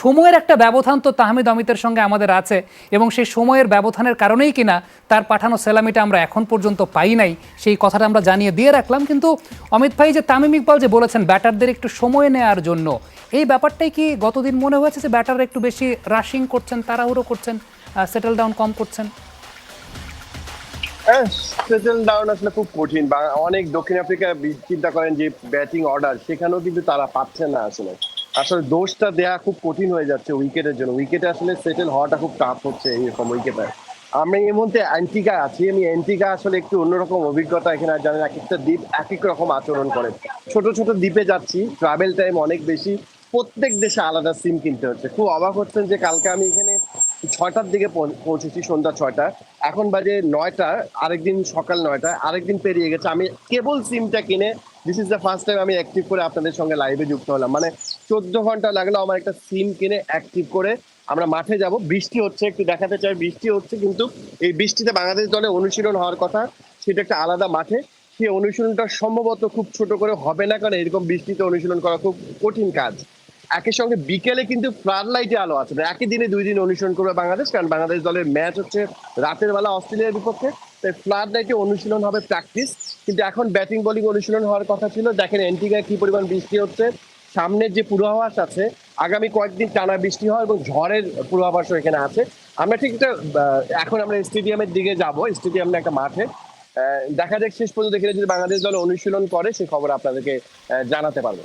সময়ের একটা ব্যবধান তো তাহমিদ অমিতের সঙ্গে আমাদের আছে এবং সেই সময়ের ব্যবধানের কারণেই কিনা তার পাঠানো সেলামিটা আমরা এখন পর্যন্ত পাই নাই। সেই কথাটা আমরা জানিয়ে দিয়ে রাখলাম। কিন্তু অমিত ভাই, যে তামিম ইকবাল যে বলেছেন ব্যাটারদের একটু সময় নেওয়ার জন্য, এই ব্যাপারটাই কি গতদিন মনে হয়েছে যে ব্যাটাররা একটু বেশি রাশিং করছেন, তাড়াহুড়ো করছেন সেটেল ডাউন কম করছেন? ডাউন আসলে খুব কঠিন। অনেক দক্ষিণ আফ্রিকা চিন্তা করেন যে ব্যাটিং অর্ডার সেখানেও কিন্তু তারা পাচ্ছে না আসলে। আসলে দোষটা দেয়া খুব কঠিন হয়ে যাচ্ছে উইকেটের জন্য। উইকেটে আসলে সেটেল হওয়াটা খুব টাফ হচ্ছে এইরকম উইকেটে আমি এই মুহূর্তে অ্যান্টিকা আছি, আমি অ্যান্টিকা আসলে একটু অন্যরকম অভিজ্ঞতা এখানে জানেন এক একটা দ্বীপ এক এক রকম আচরণ করে। ছোট ছোট দ্বীপে যাচ্ছি ট্রাভেল টাইম অনেক বেশি, প্রত্যেক দেশে আলাদা সিম কিনতে হচ্ছে। খুব অবাক হচ্ছেন যে কালকে আমি এখানে ছয়টার দিকে পৌঁছেছি সন্ধ্যা ছয়টা। এখন বাজে নয়টা, আরেকদিন সকাল নয়টা, আরেকদিন পেরিয়ে গেছে। আমি কেবল সিমটা কিনে this is the first time আমি অ্যাক্টিভ করে আপনাদের সঙ্গে লাইভে যুক্ত হলাম। মানে চোদ্দ ঘণ্টা লাগল আমার একটা সিম কিনে অ্যাক্টিভ করে। আমরা মাঠে যাব। বৃষ্টি হচ্ছে, একটু দেখাতে চাই। বৃষ্টি হচ্ছে কিন্তু এই বৃষ্টিতে বাংলাদেশ দলে অনুশীলন হওয়ার কথা। সেটা একটা আলাদা মাঠে। সেই অনুশীলনটা সম্ভবত খুব ছোট করে হবে না, কারণ এরকম বৃষ্টিতে অনুশীলন করা খুব কঠিন কাজ। একই সঙ্গে বিকেলে কিন্তু ফ্লাড লাইটে আলো আছে। একই দিনে দুই দিন অনুশীলন করবে বাংলাদেশ, কারণ বাংলাদেশ দলের ম্যাচ হচ্ছে রাতের বেলা অস্ট্রেলিয়ার বিপক্ষে। তাই ফ্লাড লাইটে অনুশীলন হবে প্র্যাকটিস কিন্তু এখন ব্যাটিং বোলিং অনুশীলন হওয়ার কথা ছিল। দেখেন এন্টিগায় কি পরিমাণ বৃষ্টি হচ্ছে। সামনের যে পূর্বাভাস আছে, আগামী কয়েকদিন টানা বৃষ্টি হয় এবং ঝড়ের পূর্বাভাসও এখানে আছে। আমরা ঠিক একটা এখন আমরা স্টেডিয়ামের দিকে যাব, স্টেডিয়াম একটা মাঠে। দেখা যাক শেষ পর্যন্ত এখানে যদি বাংলাদেশ দল অনুশীলন করে, সে খবর আপনাদেরকে জানাতে পারব।